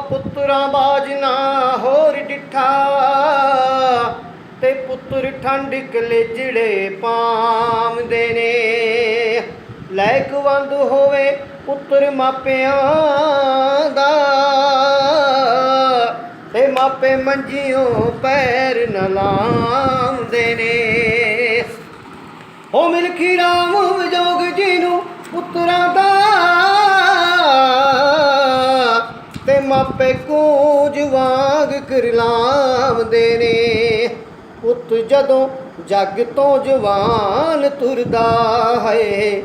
ਪੁੱਤਰਾਂ ਬਾਜਨਾ ਹੋਰ ਡਿਠਾ। ਤੇ ਪੁੱਤਰ ਠੰਡ ਕਲੇਜੜੇ ਪਾਮਦੇ ਨੇ। ਲੈਕ ਵੰਦ ਹੋਵੇ ਪੁੱਤਰ ਮਾਪਿਆਂ ਦਾ। ਤੇ ਮਾਪੇ ਮੰਜਿਓ ਪੈਰ ਨ ਲਾਉਂਦੇ ਨੇ। ਹੋ ਮਿਲਖੀ ਰਾਮ ਵਿਜੋਗ ਜੀ ਨੂੰ ਪੁੱਤਰਾਂ ਮਾਪੇ ਕੂਜ ਵਾਂਗ ਕਰਲਾਮਦੇ ਨੇ ਪੁੱਤ ਜਦੋਂ ਜੱਗ ਤੋਂ ਜਵਾਨ ਤੁਰਦਾ ਹੈ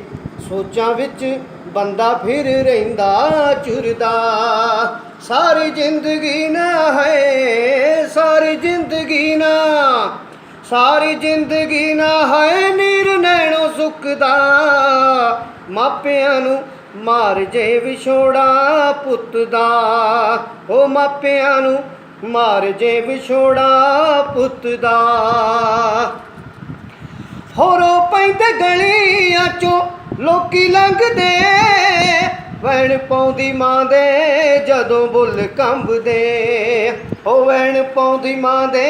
ਸੋਚਾਂ ਵਿੱਚ ਬੰਦਾ ਫਿਰ ਰਹਿੰਦਾ ਚੁਰਦਾ। ਸਾਰੀ ਜ਼ਿੰਦਗੀ ਨਾ ਹੈ ਸਾਰੀ ਜ਼ਿੰਦਗੀ ਨਾ, ਸਾਰੀ ਜ਼ਿੰਦਗੀ ਨਾ ਹੈ ਨਿਰਨੈਣੋ ਸੁੱਖ ਦਾ ਮਾਪਿਆਂ ਨੂੰ ਮਾਰ ਜੇ ਵਿਛੋੜਾ ਪੁੱਤ ਦਾ ਉਹ ਮਾਪਿਆਂ ਨੂੰ ਮਾਰ ਜੇ ਵਿਛੋੜਾ ਪੁੱਤ ਦਾ। ਹੋਰੋ ਪੈਂਦੇ ਗਲੀਆਂ ਚੋਂ ਲੋਕੀ ਲੰਘਦੇ ਵੈਣ ਪਾਉਂਦੀ ਮਾਂ ਦੇ ਜਦੋਂ ਬੁੱਲ ਕੰਬਦੇ। ਹੋ ਵੈਣ ਪਾਉਂਦੀ ਮਾਂ ਦੇ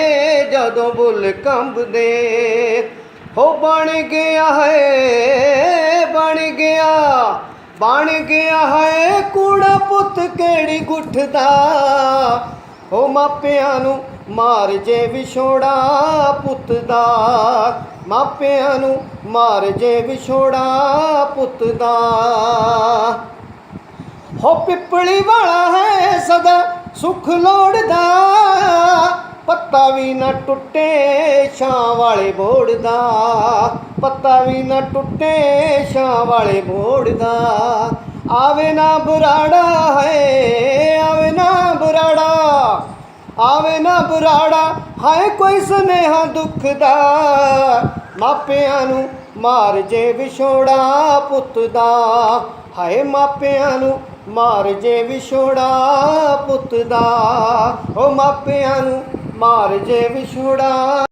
ਜਦੋਂ ਬੁੱਲ ਕੰਬਦੇ। ਹੋ ਬਣ ਗਿਆ ਹੈ ਬਣ ਗਿਆ ਹੈ ਕੂੜਾ ਪੁੱਤ ਕਿਹੜੀ ਗੁੱਠਦਾ ਹੋ ਮਾਪਿਆਂ ਨੂੰ ਮਾਰ ਜੇ ਵਿਛੋੜਾ ਪੁੱਤ ਦਾ। ਮਾਪਿਆਂ ਨੂੰ ਮਾਰ ਜੇ ਵਿਛੋੜਾ ਪੁੱਤ ਦਾ। ਹੋ ਪਿੱਪਲੀ ਵਾਲਾ ਹੈ ਸਦਾ ਸੁਖ ਲੋੜਦਾ। ਪੱਤਾ ਵੀ ਨਾ ਟੁੱਟੇ ਛਾਂ ਵਾਲੇ ਬੋੜ ਦਾ। ਪੱਤਾ ਵੀ ਨਾ ਟੁੱਟੇ ਛਾਂ ਵਾਲੇ ਬੋੜ ਦਾ। ਆਵੇ ਨਾ ਬੁਰਾੜਾ ਹੈ, ਆਵੇ ਨਾ ਬੁਰਾੜਾ। ਆਵੇ ਨਾ ਬੁਰਾੜਾ ਹਾਏ ਕੋਈ ਸੁਨੇਹਾ ਦੁੱਖ ਦਾ। ਮਾਪਿਆਂ ਨੂੰ ਮਾਰ ਜੇ ਵਿਛੋੜਾ ਪੁੱਤ ਦਾ। ਹਾਏ ਮਾਪਿਆਂ ਨੂੰ ਮਾਰ ਜੇ ਵਿਛੋੜਾ ਪੁੱਤ ਦਾ। ਉਹ ਮਾਪਿਆਂ ਨੂੰ ਮਾਰ ਜੇ ਵਿਛੋੜਾ